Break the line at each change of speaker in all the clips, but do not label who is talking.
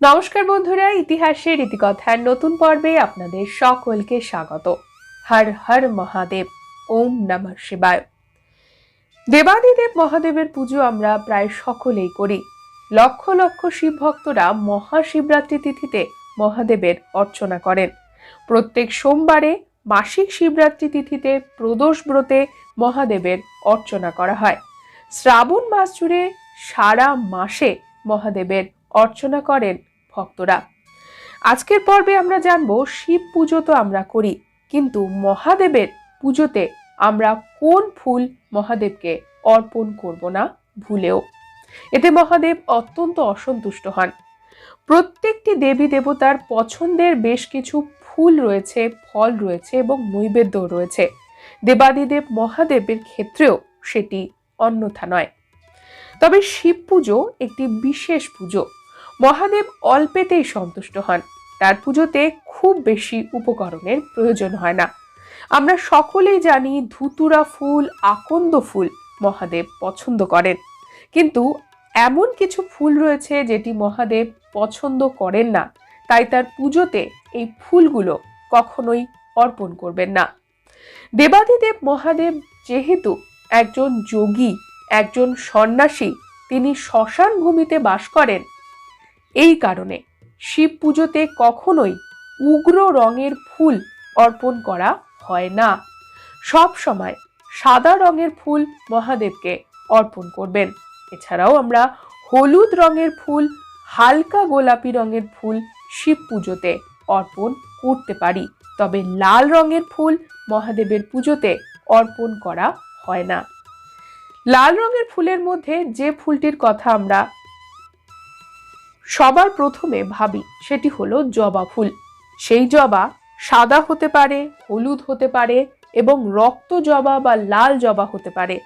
নমস্কার বন্ধুরা, ইতিহাসের ইতিকথার নতুন পর্বে আপনাদের সকলকে স্বাগত। হর হর মহাদেব, ওম নমঃ শিবায়। দেবাদিদেব মহাদেবের পুজো আমরা প্রায় সকলেই করি। লক্ষ লক্ষ শিব ভক্তরা মহাশিবরাত্রি তিথিতে মহাদেবের অর্চনা করেন। প্রত্যেক সোমবারে মাসিক শিবরাত্রি তিথিতে প্রদোষ ব্রতে মহাদেবের অর্চনা করা হয়। শ্রাবণ মাস জুড়ে সারা মাসে মহাদেবের অর্চনা করেন ভক্তরা। আজকের পর্বে আমরা জানব শিব পুজো তো আমরা করি, কিন্তু মহাদেবের পুজোতে আমরা কোন ফুল মহাদেবকে অর্পণ করব না ভুলেও? এতে মহাদেব অত্যন্ত অসন্তুষ্ট হন। প্রত্যেকটি দেবী দেবতার পছন্দের বেশ কিছু ফুল রয়েছে, ফল রয়েছে এবং নৈবেদ্য রয়েছে। দেবাদিদেব মহাদেবের ক্ষেত্রেও সেটি অন্যথা নয়। তবে শিব পুজো একটি বিশেষ পুজো। মহাদেব অল্পেতেই সন্তুষ্ট হন। তার পুজোতে খুব বেশি উপকরণের প্রয়োজন হয় না। আমরা সকলেই জানি ধুতুরা ফুল, আকন্দ ফুল মহাদেব পছন্দ করেন। কিন্তু এমন কিছু ফুল রয়েছে যেটি মহাদেব পছন্দ করেন না। তাই তার পুজোতে এই ফুলগুলো কখনোই অর্পণ করবেন না। দেবাদিদেব মহাদেব যেহেতু একজন যোগী, একজন সন্ন্যাসী, তিনি শ্মশান ভূমিতে বাস করেন এই কারণে শিব পুজোতে কখনোই উগ্র রঙের ফুল অর্পণ করা হয় না। সব সময় সাদা রঙের ফুল মহাদেবকে অর্পণ করবেন। এছাড়াও আমরা হলুদ রঙের ফুল, হালকা গোলাপি রঙের ফুল শিব পুজোতে অর্পণ করতে পারি। তবে লাল রঙের ফুল মহাদেবের পুজোতে অর্পণ করা হয় না। লাল রঙের ফুলের মধ্যে যে ফুলটির কথা আমরা সবার প্রথমে ভাবি সেটি হলো জবা ফুল। সেই জবা সাদা হতে পারে, হলুদ হতে পারে এবং রক্ত জবা বা লাল জবা হতে পারে।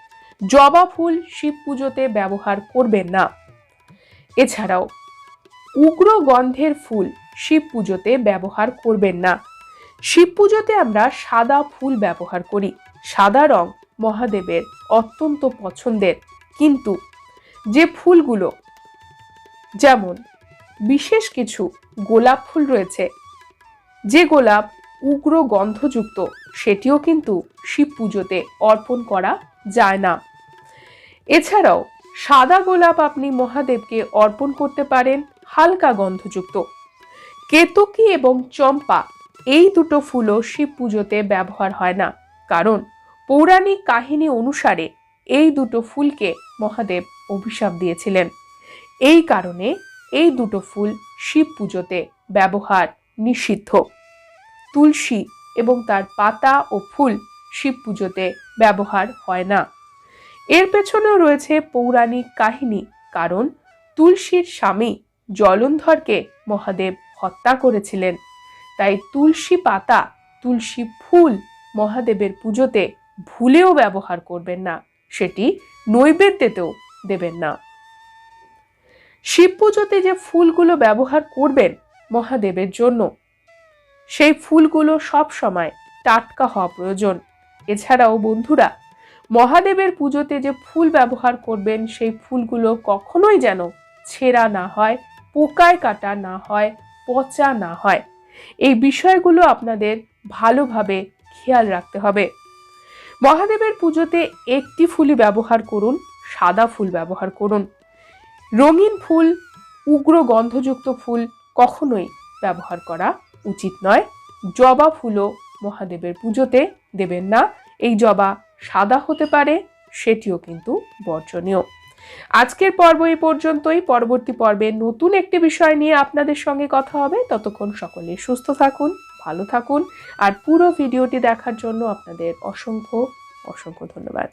জবা ফুল শিব পুজোতে ব্যবহার করবেন না। এছাড়াও, উগ্র গন্ধের ফুল শিব পুজোতে ব্যবহার করবেন না। শিব পুজোতে আমরা সাদা ফুল ব্যবহার করি। সাদা রং মহাদেবের অত্যন্ত পছন্দের। কিন্তু যে ফুলগুলো, যেমন বিশেষ কিছু গোলাপ ফুল রয়েছে। যে গোলাপ উগ্র গন্ধযুক্ত, সেটিও কিন্তু শিব পুজোতে অর্পণ করা যায় না। এছাড়াও সাদা গোলাপ আপনি মহাদেবকে অর্পণ করতে পারেন হালকা গন্ধযুক্ত। কেতকী এবং চম্পা এই দুটো ফুলও শিব পুজোতে ব্যবহার হয় না। কারণ পৌরাণিক কাহিনী অনুসারে এই দুটো ফুলকে মহাদেব অভিশাপ দিয়েছিলেন। এই কারণে এই দুটো ফুল শিব পুজোতে ব্যবহার নিষিদ্ধ। তুলসী এবং তার পাতা ও ফুল শিব পুজোতে ব্যবহার হয় না। এর পেছনেও রয়েছে পৌরাণিক কাহিনী, কারণ তুলসীর স্বামী জলন্ধরকে মহাদেব হত্যা করেছিলেন। তাই তুলসী পাতা, তুলসী ফুল মহাদেবের পুজোতে ভুলেও ব্যবহার করবেন না, সেটি নৈবেদ্যেতেও দেবেন না। শিব পুজোতে যে ফুলগুলো ব্যবহার করবেন মহাদেবের জন্য, সেই ফুলগুলো সব সময় টাটকা হওয়া প্রয়োজন। এছাড়াও বন্ধুরা, মহাদেবের পুজোতে যে ফুল ব্যবহার করবেন, সেই ফুলগুলো কখনোই যেন ছেঁড়া না হয়, পোকায় কাটা না হয়, পচা না হয়। এই বিষয়গুলো আপনাদের ভালোভাবে খেয়াল রাখতে হবে। মহাদেবের পুজোতে একটি ফুলই ব্যবহার করুন, সাদা ফুল ব্যবহার করুন। রঙিন ফুল, উগ্র গন্ধযুক্ত ফুল কখনোই ব্যবহার করা উচিত নয়। জবা ফুলও মহাদেবের পুজোতে দেবেন না। এই জবা সাদা হতে পারে, সেটিও কিন্তু বর্জনীয়। আজকের পর্ব এই পর্যন্তই। পরবর্তী পর্বে নতুন একটি বিষয় নিয়ে আপনাদের সঙ্গে কথা হবে। ততক্ষণ সকলে সুস্থ থাকুন, ভালো থাকুন। আর পুরো ভিডিওটি দেখার জন্য আপনাদের অসংখ্য অসংখ্য ধন্যবাদ।